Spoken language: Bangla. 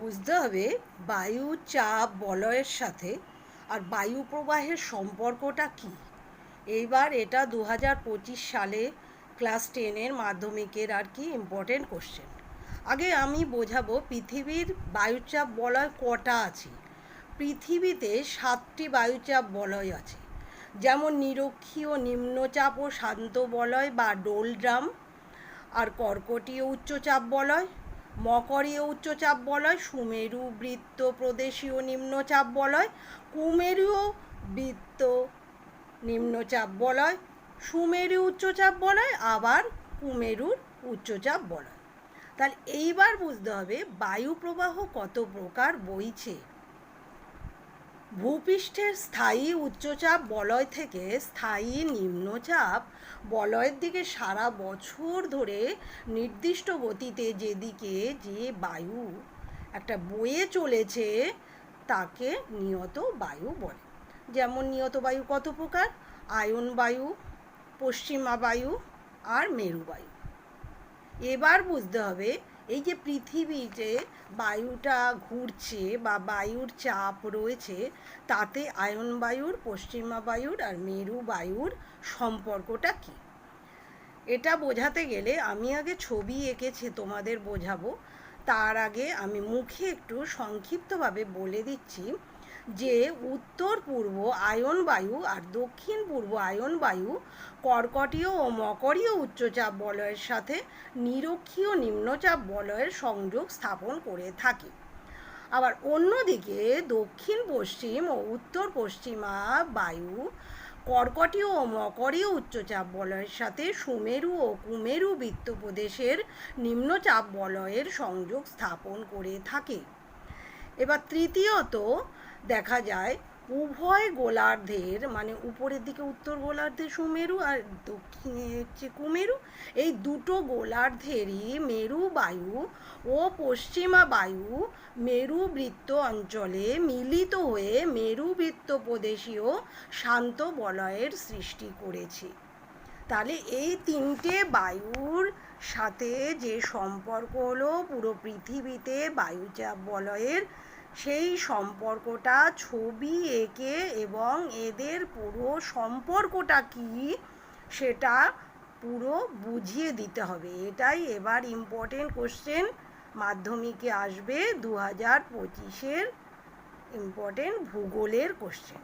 বুঝতে হবে বায়ু চাপ বলয়ের সাথে আর বায়ু প্রবাহের সম্পর্কটা কি। এইবার এটা দু হাজার পঁচিশ সালে ক্লাস টেনের মাধ্যমিকের আর কি ইম্পর্টেন্ট কোশ্চেন আগে আমি বোঝাবো পৃথিবীর বায়ুচাপ বলয় কটা আছে। পৃথিবীতে সাতটি বায়ুচাপ বলয় আছে। যেমন নিরক্ষীয় নিম্নচাপ ও শান্ত বলয় বা ডোলড্রাম আর কর্কটীয় উচ্চচাপ বলয়। মকরীয় উচ্চচাপ বলয়, সুমেরু বৃত্ত প্রদেশীয় নিম্নচাপ বলয়, কুমেরুও বৃত্ত নিম্নচাপ বলয়, সুমেরু উচ্চচাপ বলয়, আবার কুমেরুর উচ্চচাপ বলয়। তাহলে এইবার বুঝতে হবে বায়ু প্রবাহ কত প্রকার বইছে। ভূপৃষ্ঠের স্থায়ী উচ্চচাপ বলয় থেকে স্থায়ী নিম্নচাপ বলয়ের দিকে সারা বছর ধরে নির্দিষ্ট গতিতে যেদিকে যে বায়ু একটা বয়ে চলেছে, তাকে নিয়ত বায়ু বলে। যেমন নিয়ত বায়ু কত প্রকার? আয়ন বায়ু, পশ্চিমা বায়ু আর মেরু বায়ু। এবার বুঝতে হবে এই যে পৃথিবীতে বায়ুটা ঘুরছে বা বায়ুর চাপ রয়েছে, তাতে আয়ন বায়ুর, পশ্চিমা বায়ুর আর মেরু বায়ুর সম্পর্কটা কী? এটা বোঝাতে গেলে আমি আগে ছবি এঁকেছি, তোমাদের বোঝাবো। তার আগে আমি মুখে একটু সংক্ষিপ্তভাবে বলে দিচ্ছি। যে উত্তর পূর্ব আয়ন বায়ু আর দক্ষিণ পূর্ব আয়ন বায়ু কর্কটীয় ও মকরীয় উচ্চচাপ বলয়ের সাথে নিরক্ষীয় নিম্নচাপ বলয়ের সংযোগ স্থাপন করে থাকে। আবার অন্যদিকে দক্ষিণ পশ্চিম ও উত্তর পশ্চিমা বায়ু কর্কটীয় ও মকরীয় উচ্চচাপ বলয়ের সাথে সুমেরু ও কুমেরু বৃত্ত প্রদেশের নিম্নচাপ বলয়ের সংযোগ স্থাপন করে থাকে। এবার তৃতীয়ত দেখা যায়, উভয় গোলার্ধের মানে উপরের দিকে উত্তর গোলার্ধে সুমেরু আর দক্ষিণে হচ্ছে কুমেরু এই দুটো গোলার্ধেরই মেরু বায়ু ও পশ্চিমা বায়ু মেরু বৃত্ত অঞ্চলে মিলিত হয়ে মেরু বৃত্ত প্রদেশীয় শান্ত বলয়ের সৃষ্টি করেছে। তাহলে এই তিনটে বায়ুর সাথে যে সম্পর্ক হলো, পুরো পৃথিবীতে বায়ুচাপ বলয়ের সেই সম্পর্কটা, ছবি এঁকে এবং এদের পুরো সম্পর্কটা কি, সেটা পুরো বুঝিয়ে দিতে হবে। এটাই এবার ইম্পর্টেন্ট কোশ্চেন মাধ্যমিকে আসবে দু হাজার পঁচিশের ইম্পর্টেন্ট ভূগোলের কোশ্চেন